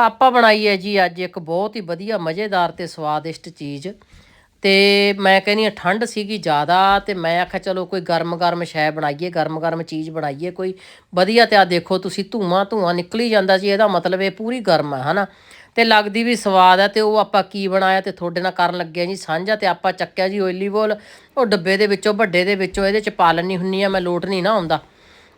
ਆਪਾਂ ਬਣਾਈ ਹੈ ਜੀ ਅੱਜ ਇੱਕ ਬਹੁਤ ਹੀ ਵਧੀਆ, ਮਜ਼ੇਦਾਰ ਤੇ ਸਵਾਦਿਸ਼ਟ ਚੀਜ਼। ਤੇ ਮੈਂ ਕਹਿੰਦੀ ਹਾਂ ਠੰਡ ਸੀਗੀ ਜ਼ਿਆਦਾ ਤੇ ਮੈਂ ਆਖਿਆ ਚਲੋ ਕੋਈ ਗਰਮ-ਗਰਮ ਸ਼ੈ ਬਣਾਈਏ, ਗਰਮ-ਗਰਮ ਚੀਜ਼ ਬਣਾਈਏ ਕੋਈ। ਵਧੀਆ ਤੇ ਆ ਦੇਖੋ ਤੁਸੀਂ ਧੂਆਂ ਧੂਆਂ ਨਿਕਲੀ ਜਾਂਦਾ ਜੀ, ਇਹਦਾ ਮਤਲਬ ਇਹ ਪੂਰੀ ਗਰਮ ਹੈ, ਹਨਾ। ਤੇ ਲੱਗਦੀ ਵੀ ਸਵਾਦ ਹੈ ਤੇ ਉਹ ਆਪਾਂ ਕੀ ਬਣਾਇਆ ਤੇ ਤੁਹਾਡੇ ਨਾਲ ਕਰਨ ਲੱਗੇ ਜੀ ਸਾਂਝਾ ਤੇ ਆਪਾਂ ਚੱਕਿਆ ਜੀ ਓਇਲੀ ਬੋਲ। ਉਹ ਡੱਬੇ ਦੇ ਵਿੱਚੋਂ, ਵੱਡੇ ਦੇ ਵਿੱਚੋਂ, ਇਹਦੇ ਚ ਪਾ ਲੈਣੀ ਹੁੰਨੀ ਆ ਮੈਂ ਲੋਟ ਨਹੀਂ ਨਾ ਆਉਂਦਾ।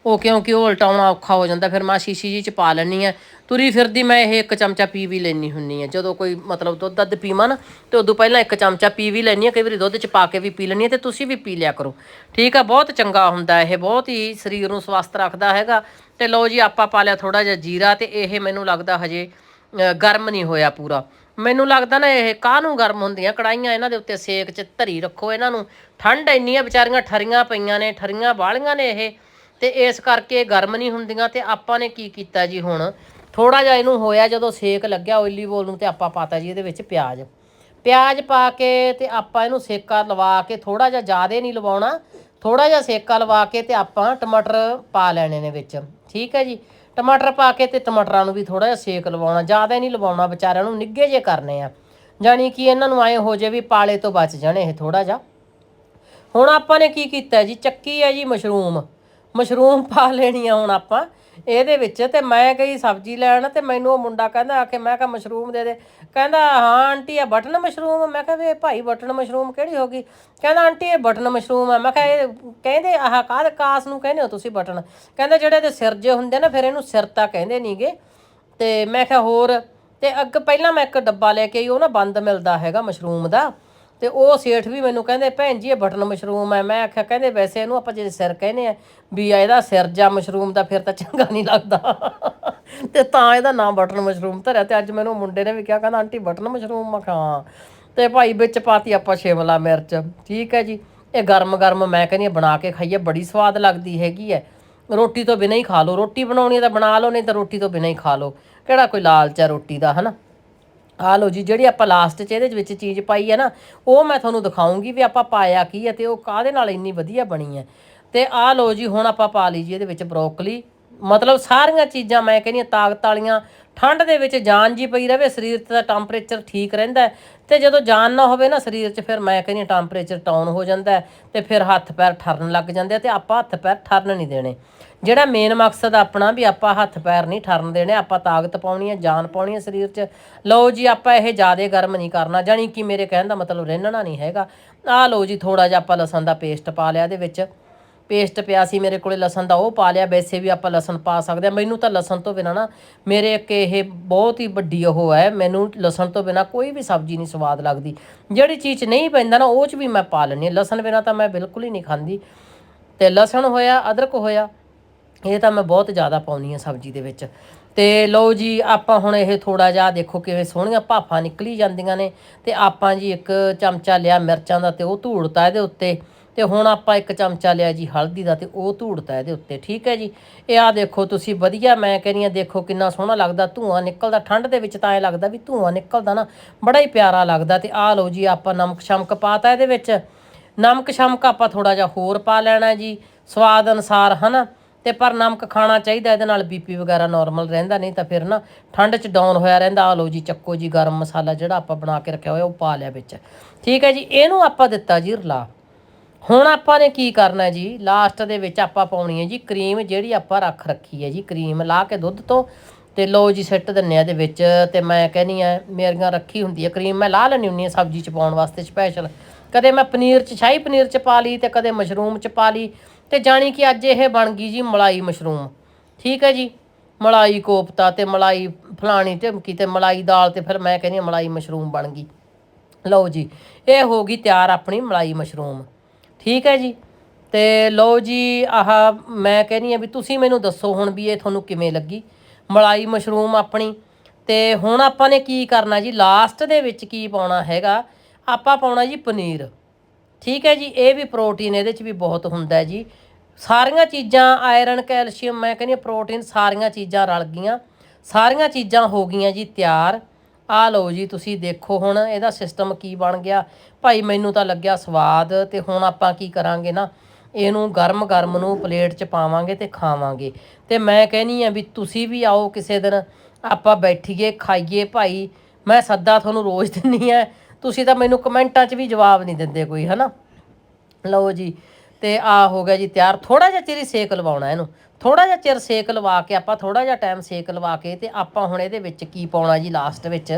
ਉਹ ਕਿਉਂਕਿ ਉਹ ਉਲਟਾਉਣਾ ਔਖਾ ਹੋ ਜਾਂਦਾ, ਫਿਰ ਮੈਂ ਸ਼ੀਸ਼ੀ ਜੀ ਚ ਪਾ ਲੈਣੀ ਆ ਤੁਰੀ ਫਿਰਦੀ ਮੈਂ ਇਹ ਇੱਕ ਚਮਚਾ ਪੀ ਵੀ ਲੈਣੀ ਹੁੰਨੀ ਆ ਜਦੋਂ ਕੋਈ ਮਤਲਬ ਦੁੱਧ ਦੱਧ ਪੀਵਾਂ ਨਾ, ਤੇ ਉਦੋਂ ਪਹਿਲਾਂ ਇੱਕ ਚਮਚਾ ਪੀ ਵੀ ਲੈਣੀ ਆ ਕਈ ਵਾਰੀ ਦੁੱਧ ਚ ਪਾ ਕੇ ਵੀ ਪੀ ਲੈਣੀ ਆ ਤੇ ਤੁਸੀਂ ਵੀ ਪੀ ਲਿਆ ਕਰੋ। ਠੀਕ ਆ, ਬਹੁਤ ਚੰਗਾ ਹੁੰਦਾ ਇਹ, ਬਹੁਤ ਹੀ ਸਰੀਰ ਨੂੰ ਸਵਸਥ ਰੱਖਦਾ ਹੈਗਾ। ਤੇ ਲਓ ਜੀ, ਆਪਾਂ ਪਾ ਲਿਆ ਥੋੜਾ ਜਿਹਾ ਜੀਰਾ ਤੇ ਇਹ ਮੈਨੂੰ ਲੱਗਦਾ ਹਜੇ ਗਰਮ ਨਹੀਂ ਹੋਇਆ ਪੂਰਾ। ਮੈਨੂੰ ਲੱਗਦਾ ਨਾ ਇਹ ਕਾਹਨੂੰ ਗਰਮ ਹੁੰਦੀਆਂ? ਕੜਾਈਆਂ ਇਹਨਾਂ ਦੇ ਉੱਤੇ ਸੇਕ 'ਚ ਧਰੀ ਰੱਖੋ ਇਹਨਾਂ ਨੂੰ। ਠੰਡ ਇੰਨੀ ਆ, ਵਿਚਾਰੀਆਂ ਠਰੀਆਂ ਪਈਆਂ ਨੇ, ਠਰੀਆਂ ਬਾਲੀਆਂ ਨੇ ਇਹ। ਤੇ ਇਸ ਕਰਕੇ ਗਰਮ ਨਹੀਂ ਹੁੰਦੀਆਂ ਤੇ ਆਪਾਂ ਨੇ ਕੀ ਕੀਤਾ ਜੀ ਹੁਣ? ਥੋੜਾ ਜਿਹਾ ਇਹਨੂੰ ਹੋਇਆ ਜਦੋਂ ਸੇਕ ਲੱਗਿਆ ਓਇਲੀ ਬੋਲ ਨੂੰ ਤੇ ਆਪਾਂ ਪਾਤਾ ਜੀ ਇਹਦੇ ਵਿੱਚ ਪਿਆਜ਼। ਪਿਆਜ਼ ਪਾ ਕੇ ਤੇ ਆਪਾਂ ਇਹਨੂੰ ਸੇਕਾ ਲਵਾ ਕੇ ਥੋੜਾ ਜਿਹਾ ਜ਼ਿਆਦਾ ਨਹੀਂ ਲਵਾਉਣਾ ਥੋੜਾ ਜਿਹਾ ਸੇਕਾ ਲਵਾ ਕੇ ਤੇ ਆਪਾਂ ਟਮਾਟਰ ਪਾ ਲੈਣੇ ਨੇ ਵਿੱਚ। ਠੀਕ ਹੈ ਜੀ? ਟਮਾਟਰ ਪਾ ਕੇ ਤੇ ਟਮਾਟਰਾਂ ਨੂੰ ਵੀ ਥੋੜਾ ਜਿਹਾ ਸੇਕ ਲਵਾਉਣਾ, ਜ਼ਿਆਦਾ ਨਹੀਂ ਲਵਾਉਣਾ, ਵਿਚਾਰਿਆਂ ਨੂੰ ਨਿੱਗੇ ਜੇ ਕਰਨੇ ਆ। ਜਾਣੀ ਕਿ ਇਹਨਾਂ ਨੂੰ ਐ ਹੋ ਜੇ ਵੀ ਪਾਲੇ ਤੋਂ ਬਚ ਜਾਣ ਇਹ ਥੋੜਾ ਜਿਹਾ। ਹੁਣ ਆਪਾਂ ਨੇ ਕੀ ਕੀਤਾ ਜੀ? ਚੱਕੀ ਹੈ ਜੀ ਮਸ਼ਰੂਮ। ਮਸ਼ਰੂਮ ਪਾ ਲੈਣੀ ਆ ਹੁਣ ਆਪਾਂ, ਇਹਦੇ ਵਿੱਚ ਤੇ ਮੈਂ ਗਈ ਸਬਜ਼ੀ ਲੈਣ ਤੇ ਮੈਨੂੰ ਉਹ ਮੁੰਡਾ ਕਹਿੰਦਾ, ਆ ਕੇ ਮੈਂ ਕਿਹਾ ਮਸ਼ਰੂਮ ਦੇ ਦੇ। ਕਹਿੰਦਾ, ਹਾਂ ਆਂਟੀ, ਇਹ ਬਟਨ ਮਸ਼ਰੂਮ ਮੈਂ ਕਿਹਾ, ਵੀ ਇਹ ਭਾਈ ਬਟਨ ਮਸ਼ਰੂਮ ਕਿਹੜੀ ਹੋ ਗਈ? ਕਹਿੰਦਾ, ਆਂਟੀ, ਇਹ ਬਟਨ ਮਸ਼ਰੂਮ ਆ। ਮੈਂ ਕਿਹਾ, ਇਹ ਕਹਿੰਦੇ, ਆਹ ਕਾਦ ਕਾਸ ਨੂੰ ਕਹਿੰਦੇ ਹੋ ਤੁਸੀਂ ਬਟਨ? ਕਹਿੰਦਾ, ਜਿਹੜੇ ਤੇ ਸਿਰ ਜੇ ਹੁੰਦੇ ਨਾ, ਫਿਰ ਇਹਨੂੰ ਸਿਰਤਾ ਕਹਿੰਦੇ ਨਹੀਂਗੇ ਤੇ ਮੈਂ ਕਿਹਾ, ਹੋਰ, ਤੇ ਅੱਗ ਪਹਿਲਾਂ ਮੈਂ ਇੱਕ ਡੱਬਾ ਲੈ ਕੇ ਆਈ, ਉਹ ਨਾ ਬੰਦ ਮਿਲਦਾ ਹੈਗਾ ਮਸ਼ਰੂਮ ਦਾ। ਤੇ ਉਹ ਸੇਠ ਵੀ ਮੈਨੂੰ ਕਹਿੰਦੇ, ਭੈਣ ਜੀ, ਇਹ ਬਟਨ ਮਸ਼ਰੂਮ ਹੈ। ਮੈਂ ਆਖਿਆ, ਕਹਿੰਦੇ ਵੈਸੇ ਇਹਨੂੰ ਆਪਾਂ ਜੇ ਸਿਰ ਕਹਿੰਦੇ ਆ, ਵੀ ਇਹਦਾ ਸਿਰ ਜਾਂ ਮਸ਼ਰੂਮ ਦਾ ਫਿਰ ਤਾਂ ਚੰਗਾ ਨਹੀਂ ਲੱਗਦਾ। ਤੇ ਤਾਂ ਇਹਦਾ ਨਾਮ ਬਟਨ ਮਸ਼ਰੂਮ ਧਰਿਆ ਤੇ ਅੱਜ ਮੈਨੂੰ ਮੁੰਡੇ ਨੇ ਵੀ ਕਿਹਾ, ਕਹਿੰਦਾ, ਆਂਟੀ, ਬਟਨ ਮਸ਼ਰੂਮ ਮਖਾਂ ਕਿਹਾ ਤੇ ਭਾਈ ਵਿੱਚ ਪਾਤੀ ਆਪਾਂ ਸ਼ਿਮਲਾ ਮਿਰਚ, ਠੀਕ ਹੈ ਜੀ। ਇਹ ਗਰਮ ਗਰਮ ਮੈਂ ਕਹਿੰਦੀ ਹਾਂ, ਬਣਾ ਕੇ ਖਾਈਏ, ਬੜੀ ਸਵਾਦ ਲੱਗਦੀ ਹੈਗੀ ਹੈ। ਰੋਟੀ ਤੋਂ ਬਿਨਾਂ ਹੀ ਖਾ ਲਓ, ਰੋਟੀ ਬਣਾਉਣੀ ਤਾਂ ਬਣਾ ਲਓ, ਨਹੀਂ ਤਾਂ ਰੋਟੀ ਤੋਂ ਬਿਨਾਂ ਹੀ ਖਾ ਲਓ। ਕਿਹੜਾ ਕੋਈ ਲਾਲਚ ਹੈ ਰੋਟੀ ਦਾ, ਹਨਾ? ਆ ਲਓ ਜੀ, ਜਿਹੜੀ ਆਪਾਂ ਲਾਸਟ 'ਚ ਇਹਦੇ ਵਿੱਚ ਚੀਜ਼ ਪਾਈ ਹੈ ਨਾ, ਉਹ ਮੈਂ ਤੁਹਾਨੂੰ ਦਿਖਾਉਂਗੀ ਵੀ ਆਪਾਂ ਪਾਇਆ ਕੀ ਹੈ ਤੇ ਉਹ ਕਾਹਦੇ ਨਾਲ ਇੰਨੀ ਵਧੀਆ ਬਣੀ ਹੈ ਤੇ ਆ ਲਓ ਜੀ, ਹੁਣ ਆਪਾਂ ਪਾ ਲਈ ਜੀ ਇਹਦੇ ਵਿੱਚ ਬਰੋਕਲੀ ਮਤਲਬ ਸਾਰੀਆਂ ਚੀਜ਼ਾਂ ਮੈਂ ਕਹਿੰਦੀ ਹਾਂ, ਤਾਕਤ ਵਾਲੀਆਂ, ਠੰਡ ਦੇ ਵਿੱਚ ਜਾਨ ਜੀ ਪਈ ਰਵੇ, ਸਰੀਰ ਦਾ ਟੈਂਪਰੇਚਰ ਠੀਕ ਰਹਿੰਦਾ ਹੈ ਤੇ ਜਦੋਂ ਜਾਨ ਨਾ ਹੋਵੇ ਨਾ ਸਰੀਰ 'ਚ ਫਿਰ ਮੈਂ ਕਹਿੰਦੀ ਟੈਂਪਰੇਚਰ ਟਾਊਨ ਹੋ ਜਾਂਦਾ ਹੈ ਤੇ ਫਿਰ ਹੱਥ ਪੈਰ ਠਰਨ ਲੱਗ ਜਾਂਦੇ ਆ ਤੇ ਆਪਾਂ ਹੱਥ ਪੈਰ ਠਰਨ ਨਹੀਂ ਦੇਣੇ। ਜਿਹੜਾ ਮੇਨ ਮਕਸਦ ਆਪਣਾ ਵੀ ਆਪਾਂ ਹੱਥ ਪੈਰ ਨਹੀਂ ਠਰਨ ਦੇਣੇ, ਆਪਾਂ ਤਾਕਤ ਪਾਉਣੀ ਹੈ, ਜਾਨ ਪਾਉਣੀ ਹੈ ਸਰੀਰ 'ਚ, ਲਓ ਜੀ ਆਪਾਂ ਇਹ ਜ਼ਿਆਦਾ ਗਰਮ ਨਹੀਂ ਕਰਨਾ, ਜਾਣੀ ਕਿ ਮੇਰੇ ਕਹਿਣ ਦਾ ਮਤਲਬ ਰਹਿਣਾ ਨਹੀਂ ਹੈਗਾ। ਆਹ ਲਓ ਜੀ ਥੋੜਾ ਜਿਹਾ ਆਪਾਂ ਲਸਣ ਦਾ ਪੇਸਟ ਪਾ ਲਿਆ ਇਹਦੇ ਵਿੱਚ। ਪੇਸਟ ਪਿਆ ਸੀ ਮੇਰੇ ਕੋਲੇ ਲਸਣ ਦਾ, ਉਹ ਪਾ ਲਿਆ, ਵੈਸੇ ਵੀ ਆਪਾਂ ਲਸਣ ਪਾ ਸਕਦੇ ਆ ਮੈਨੂੰ ਤਾਂ ਲਸਣ ਤੋਂ ਬਿਨਾ ਨਾ, ਮੇਰੇ ਇੱਕ ਇਹ ਬਹੁਤ ਹੀ ਵੱਡੀ ਉਹ ਹੈ, ਮੈਨੂੰ ਲਸਣ ਤੋਂ ਬਿਨਾ ਕੋਈ ਵੀ ਸਬਜ਼ੀ ਨਹੀਂ ਸਵਾਦ ਲੱਗਦੀ। ਜਿਹੜੀ ਚੀਜ਼ ਨਹੀਂ ਪੈਂਦਾ ਨਾ, ਉਹ ਚ ਵੀ ਮੈਂ ਪਾ ਲੈਂਦੀ ਹਾਂ। ਲਸਣ ਬਿਨਾ ਤਾਂ ਮੈਂ ਬਿਲਕੁਲ ਹੀ ਨਹੀਂ ਖਾਂਦੀ। ਤੇ ਲਸਣ ਹੋਇਆ, ਅਦਰਕ ਹੋਇਆ, ਇਹ ਤਾਂ ਮੈਂ ਬਹੁਤ ਜ਼ਿਆਦਾ ਪਾਉਣੀ ਆ ਸਬਜ਼ੀ ਦੇ ਵਿੱਚ। ਤੇ ਲਓ ਜੀ, ਆਪਾਂ ਹੁਣ ਇਹ ਥੋੜਾ ਜਿਹਾ ਦੇਖੋ ਕਿਵੇਂ ਸੋਹਣੀਆਂ ਭਾਫਾਂ ਨਿਕਲੀ ਜਾਂਦੀਆਂ ਨੇ। ਤੇ ਆਪਾਂ ਜੀ ਇੱਕ ਚਮਚਾ ਲਿਆ ਮਿਰਚਾਂ ਦਾ ਤੇ ਉਹ ਧੂੜਤਾ ਇਹਦੇ ਉੱਤੇ। ਤੇ ਹੁਣ ਆਪਾਂ ਇੱਕ ਚਮਚਾ ਲਿਆ ਜੀ ਹਲਦੀ ਦਾ ਤੇ ਉਹ ਧੂੜਤਾ ਇਹਦੇ ਉੱਤੇ, ਠੀਕ ਹੈ ਜੀ? ਇਹ ਆ ਦੇਖੋ ਤੁਸੀਂ ਵਧੀਆ, ਮੈਂ ਕਹਿੰਦੀ ਆ ਦੇਖੋ ਕਿੰਨਾ ਸੋਹਣਾ ਲੱਗਦਾ, ਧੂਆਂ ਨਿਕਲਦਾ, ਠੰਡ ਦੇ ਵਿੱਚ ਤਾਂ ਐ ਲੱਗਦਾ ਵੀ ਧੂਆਂ ਨਿਕਲਦਾ ਨਾ, ਬੜਾ ਹੀ ਪਿਆਰਾ ਲੱਗਦਾ ਤੇ ਆ ਲਓ ਜੀ ਆਪਾਂ ਨਮਕ ਸ਼ਮਕ ਪਾਤਾ ਇਹਦੇ ਵਿੱਚ। ਨਮਕ ਸ਼ਮਕ ਆਪਾਂ ਥੋੜਾ ਜਿਹਾ ਹੋਰ ਪਾ ਲੈਣਾ ਜੀ, ਸਵਾਦ ਅਨਸਾਰ, ਹਨਾ? ਤੇ ਪਰ ਨਮਕ ਖਾਣਾ ਚਾਹੀਦਾ, ਇਹਦੇ ਨਾਲ ਬੀਪੀ ਵਗੈਰਾ ਨਾਰਮਲ ਰਹਿੰਦਾ, ਨਹੀਂ ਤਾਂ ਫਿਰ ਨਾ ਠੰਡ 'ਚ ਡਾਊਨ ਹੋਇਆ ਰਹਿੰਦਾ ਆ ਲਓ ਜੀ ਚੱਕੋ ਜੀ ਗਰਮ ਮਸਾਲਾ ਜਿਹੜਾ ਆਪਾਂ ਬਣਾ ਕੇ ਰੱਖਿਆ ਹੋਇਆ, ਉਹ ਪਾ ਲਿਆ ਵਿੱਚ। ਠੀਕ ਹੈ ਜੀ, ਇਹਨੂੰ ਆਪਾਂ ਦਿੱਤਾ ਜੀ ਰਲਾ ਹੁਣ ਆਪਾਂ ਨੇ ਕੀ ਕਰਨਾ ਜੀ? ਲਾਸਟ ਦੇ ਵਿੱਚ ਆਪਾਂ ਪਾਉਣੀ ਹੈ ਜੀ ਕਰੀਮ ਜਿਹੜੀ ਆਪਾਂ ਰੱਖ ਰੱਖੀ ਹੈ ਜੀ। ਕਰੀਮ ਲਾ ਕੇ ਦੁੱਧ ਤੋਂ ਤੇ ਲਓ ਜੀ ਸਿੱਟ ਦਿੰਨੇ ਆ ਦੇ ਵਿੱਚ ਤੇ ਮੈਂ ਕਹਿੰਨੀ ਆ ਮੇਰੀਆਂ ਰੱਖੀ ਹੁੰਦੀ ਹੈ ਕਰੀਮ, ਮੈਂ ਲਾ ਲੈਣੀ ਹੁੰਦੀ ਆ ਸਬਜ਼ੀ ਚ ਪਾਉਣ ਵਾਸਤੇ ਸਪੈਸ਼ਲ ਕਦੇ ਮੈਂ ਪਨੀਰ ਚ, ਸ਼ਾਹੀ ਪਨੀਰ ਚ ਪਾ ਲਈ ਤੇ ਕਦੇ ਮਸ਼ਰੂਮ ਚ ਪਾ ਲਈ ਤੇ ਜਾਣੀ ਕਿ ਅੱਜ ਇਹ ਬਣ ਗਈ ਜੀ ਮਲਾਈ ਮਸ਼ਰੂਮ। ਠੀਕ ਹੈ ਜੀ? ਮਲਾਈ ਕੋਫਤਾ ਤੇ ਮਲਾਈ ਫਲਾਣੀ ਢਿਮਕੀ ਤੇ ਮਲਾਈ ਦਾਲ ਤੇ ਫਿਰ ਮੈਂ ਕਹਿੰਦੀ ਹਾਂ ਮਲਾਈ ਮਸ਼ਰੂਮ ਬਣ ਗਈ। ਲਓ ਜੀ, ਇਹ ਹੋ ਗਈ ਤਿਆਰ ਆਪਣੀ ਮਲਾਈ ਮਸ਼ਰੂਮ। ਠੀਕ ਹੈ ਜੀ। ਤੇ ਲਓ ਜੀ, ਆਹ ਮੈਂ ਕਹਿੰਦੀ ਆ ਵੀ ਤੁਸੀਂ ਮੈਨੂੰ ਦੱਸੋ ਹੁਣ ਵੀ ਇਹ ਤੁਹਾਨੂੰ ਕਿਵੇਂ ਲੱਗੀ। ਮਲਾਈ ਮਸ਼ਰੂਮ ਆਪਣੀ। ਤੇ ਹੁਣ ਆਪਾਂ ਨੇ ਕੀ ਕਰਨਾ ਜੀ ਲਾਸਟ ਦੇ ਵਿੱਚ ਕੀ ਪਾਉਣਾ ਹੈਗਾ? ਆਪਾਂ ਪਾਉਣਾ ਜੀ ਪਨੀਰ। ਠੀਕ ਹੈ ਜੀ, ਇਹ ਵੀ ਪ੍ਰੋਟੀਨ ਇਹਦੇ ਚ ਵੀ ਬਹੁਤ ਹੁੰਦਾ ਜੀ। ਸਾਰੀਆਂ ਚੀਜ਼ਾਂ ਆਇਰਨ ਕੈਲਸ਼ੀਅਮ ਮੈਂ ਕਹਿੰਦੀ ਹਾਂ ਪ੍ਰੋਟੀਨ ਸਾਰੀਆਂ ਚੀਜ਼ਾਂ ਰਲ ਗਈਆਂ। ਸਾਰੀਆਂ ਚੀਜ਼ਾਂ ਹੋ ਗਈਆਂ ਜੀ ਤਿਆਰ। ਆ ਲਓ ਜੀ, ਤੁਸੀਂ ਦੇਖੋ ਹੁਣ ਇਹਦਾ ਸਿਸਟਮ ਕੀ ਬਣ ਗਿਆ। ਭਾਈ ਮੈਨੂੰ ਤਾਂ ਲੱਗਿਆ ਸਵਾਦ ਤੇ ਹੁਣ ਆਪਾਂ ਕੀ ਕਰਾਂਗੇ ਨਾ, ਇਹਨੂੰ ਗਰਮ ਗਰਮ ਨੂੰ ਪਲੇਟ 'ਚ ਪਾਵਾਂਗੇ ਤੇ ਖਾਵਾਂਗੇ। ਤੇ ਮੈਂ ਕਹਿੰਨੀ ਆ ਵੀ ਤੁਸੀਂ ਵੀ ਆਓ ਕਿਸੇ ਦਿਨ, ਆਪਾਂ ਬੈਠੀਏ, ਖਾਈਏ। ਭਾਈ, ਮੈਂ ਸੱਦਾ ਤੁਹਾਨੂੰ ਰੋਜ਼ ਦਿੰਨੀ ਆ, ਤੁਸੀਂ ਤਾਂ ਮੈਨੂੰ ਕਮੈਂਟਾਂ 'ਚ ਵੀ ਜਵਾਬ ਨਹੀਂ ਦਿੰਦੇ ਕੋਈ, ਹਨਾ? ਲਓ ਜੀ ਤੇ ਆ ਹੋ ਗਿਆ ਜੀ ਤਿਆਰ। ਥੋੜਾ ਜਿਹਾ ਚਿਰ ਹੀ ਸੇਕ ਲਵਾਉਣਾ ਇਹਨੂੰ। ਥੋੜਾ ਜਿਹਾ ਚਿਰ ਸੇਕ ਲਵਾ ਕੇ ਆਪਾਂ ਥੋੜਾ ਜਿਹਾ ਟਾਈਮ ਸੇਕ ਲਵਾ ਕੇ ਤੇ ਆਪਾਂ ਹੁਣ ਇਹਦੇ ਵਿੱਚ ਕੀ ਪਾਉਣਾ ਜੀ ਲਾਸਟ ਵਿੱਚ?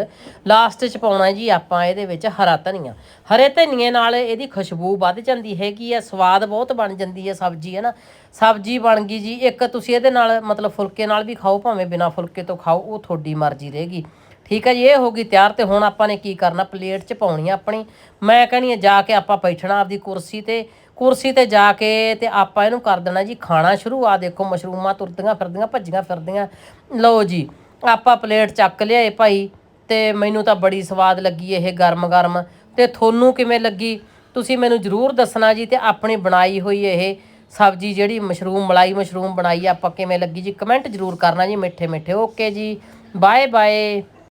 ਲਾਸਟ 'ਚ ਪਾਉਣਾ ਜੀ ਆਪਾਂ ਇਹਦੇ ਵਿੱਚ ਹਰਾ ਧਨੀਆ। ਹਰੇ ਧਨੀਏ ਨਾਲ ਇਹਦੀ ਖੁਸ਼ਬੂ ਵੱਧ ਜਾਂਦੀ ਹੈਗੀ ਆ, ਸਵਾਦ ਬਹੁਤ ਬਣ ਜਾਂਦੀ ਹੈ ਸਬਜ਼ੀ, ਹੈ ਨਾ? ਸਬਜ਼ੀ ਬਣ ਗਈ ਜੀ। ਇੱਕ ਤੁਸੀਂ ਇਹਦੇ ਨਾਲ ਮਤਲਬ ਫੁਲਕੇ ਨਾਲ ਵੀ ਖਾਓ, ਭਾਵੇਂ ਬਿਨਾ ਫੁਲਕੇ ਤੋਂ ਖਾਓ, ਉਹ ਤੁਹਾਡੀ ਮਰਜ਼ੀ ਰਹੇਗੀ ਠੀਕ ਹੈ ਜੀ, ਇਹ ਹੋ ਗਈ ਤਿਆਰ ਤੇ ਹੁਣ ਆਪਾਂ ਨੇ ਕੀ ਕਰਨਾ? ਪਲੇਟ 'ਚ ਪਾਉਣੀ ਆ ਆਪਣੀ। ਮੈਂ ਕਹਿੰਦੀ ਆ ਜਾ ਕੇ ਆਪਾਂ ਬੈਠਣਾ ਆਪਦੀ ਕੁਰਸੀ ਤੇ। ਕੁਰਸੀ ਤੇ ਜਾ ਕੇ ਤੇ ਆਪਾਂ ਇਹਨੂੰ ਕਰ ਦੇਣਾ ਜੀ, ਖਾਣਾ ਸ਼ੁਰੂ। ਆ ਦੇਖੋ ਮਸ਼ਰੂਮਾਂ ਤੁਰਦੀਆਂ ਫਿਰਦੀਆਂ, ਭੱਜੀਆਂ ਫਿਰਦੀਆਂ। ਲਓ ਜੀ, ਆਪਾਂ ਪਲੇਟ ਚੱਕ ਲਿਆਏ ਭਾਈ, ਤੇ ਮੈਨੂੰ ਤਾਂ ਬੜੀ ਸਵਾਦ ਲੱਗੀ ਇਹ ਗਰਮ ਗਰਮ ਤੇ ਤੁਹਾਨੂੰ ਕਿਵੇਂ ਲੱਗੀ? ਤੁਸੀਂ ਮੈਨੂੰ ਜਰੂਰ ਦੱਸਣਾ ਜੀ, ਤੇ ਆਪਣੀ ਬਣਾਈ ਹੋਈ ਇਹ ਸਬਜੀ ਜਿਹੜੀ ਮਸ਼ਰੂਮ, ਮਲਾਈ ਮਸ਼ਰੂਮ ਬਣਾਈ ਆਪਾਂ ਕਿਵੇਂ ਲੱਗੀ ਜੀ? ਕਮੈਂਟ ਜਰੂਰ ਕਰਨਾ ਜੀ ਮਿੱਠੇ ਮਿੱਠੇ ਓਕੇ ਜੀ ਬਾਏ ਬਾਏ